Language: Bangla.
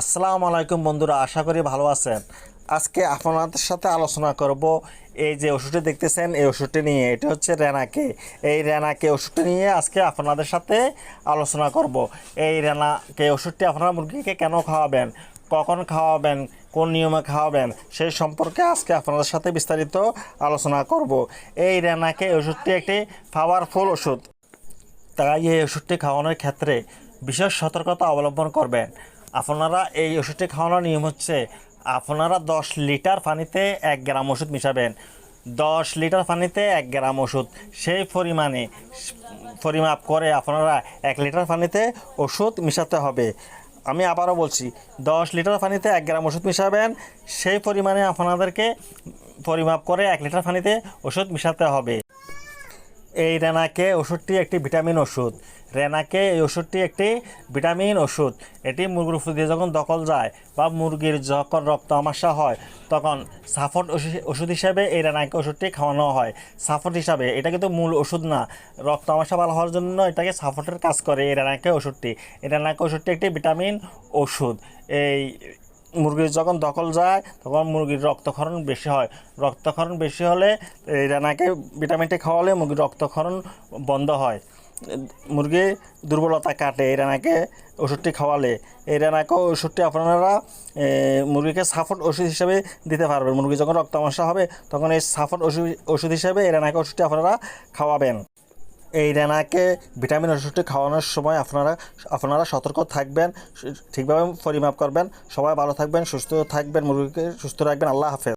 আসসালামু আলাইকুম বন্ধুরা, আশা করি ভালো আছেন। আজকে আপনাদের সাথে আলোচনা করব এই যে ওষুধটি দেখতেছেন, এই ওষুধটি নিয়ে। এটা হচ্ছে রেনাকে। এই রেনাকে ওষুধটি নিয়ে আজকে আপনাদের সাথে আলোচনা করব। এই রেনাকে ওষুধটি আপনারা মুরগিকে কেন খাওয়াবেন, কখন খাওয়াবেন, কোন নিয়মে খাওয়াবেন, সেই সম্পর্কে আজকে আপনাদের সাথে বিস্তারিত আলোচনা করব। এই রেনাকে ওষুধটি একটি পাওয়ারফুল ওষুধ। তাই এই ওষুধটি খাওয়ানোর ক্ষেত্রে বিশেষ সতর্কতা অবলম্বন করবেন। আপনারা এই ওষুধটি খাওয়ানোর নিয়ম হচ্ছে আপনারা দশ লিটার পানিতে এক গ্রাম ওষুধ মিশাবেন। দশ লিটার পানিতে এক গ্রাম ওষুধ। সেই পরিমাণে পরিমাপ করে আপনারা এক লিটার পানিতে ওষুধ মিশাতে হবে। আমি আবারও বলছি, দশ লিটার পানিতে এক গ্রাম ওষুধ মিশাবেন। সেই পরিমাণে আপনাদেরকে পরিমাপ করে এক লিটার পানিতে ওষুধ মিশাতে হবে। এই রেনাকে ওষুধটি একটি ভিটামিন ওষুধ রেনাকে এই ওষুধটি একটি ভিটামিন ওষুধ এটি মুরগির উপর দিয়ে যখন দখল যায় বা মুরগির যখন রক্ত আমাশা হয়, তখন সাফট ওষুধ- ওষুধ হিসাবে এই রেনাকে ওষুধটি খাওয়ানো হয়। সাফট হিসাবে, এটা কিন্তু মূল ওষুধ না। রক্ত আমাশা ভালো হওয়ার জন্য এটাকে সাফটের কাজ করে এই রেনাকে ওষুধটি এই রেনাকে ওষুধটি একটি ভিটামিন ওষুধ এই মুরগির যখন দখল যায়, তখন মুরগির রক্তক্ষরণ বেশি হয়। রক্তক্ষরণ বেশি হলে এই রানাকে ভিটামিনটি খাওয়ালে মুরগির রক্তক্ষরণ বন্ধ হয়। মুরগি দুর্বলতা কাটে এই রানাকে ওষুধটি খাওয়ালে। এই রানাকে ওষুধটি আপনারা মুরগিকে সাফট ওষুধ হিসেবে দিতে পারবেন মুরগি যখন রক্তামাশা হবে, তখন এই সাফট ওষুধ ওষুধ হিসেবে এই রানাকে ওষুধটি আপনারা খাওয়াবেন। এই রেনাকে ভিটামিন ওষুধটি খাওয়ানোর সময় আপনারা আপনারা সতর্ক থাকবেন, ঠিকভাবে পরিমাপ করবেন। সবাই ভালো থাকবেন, সুস্থ থাকবেন, মুরগিকে সুস্থ রাখবেন। আল্লাহ হাফেজ।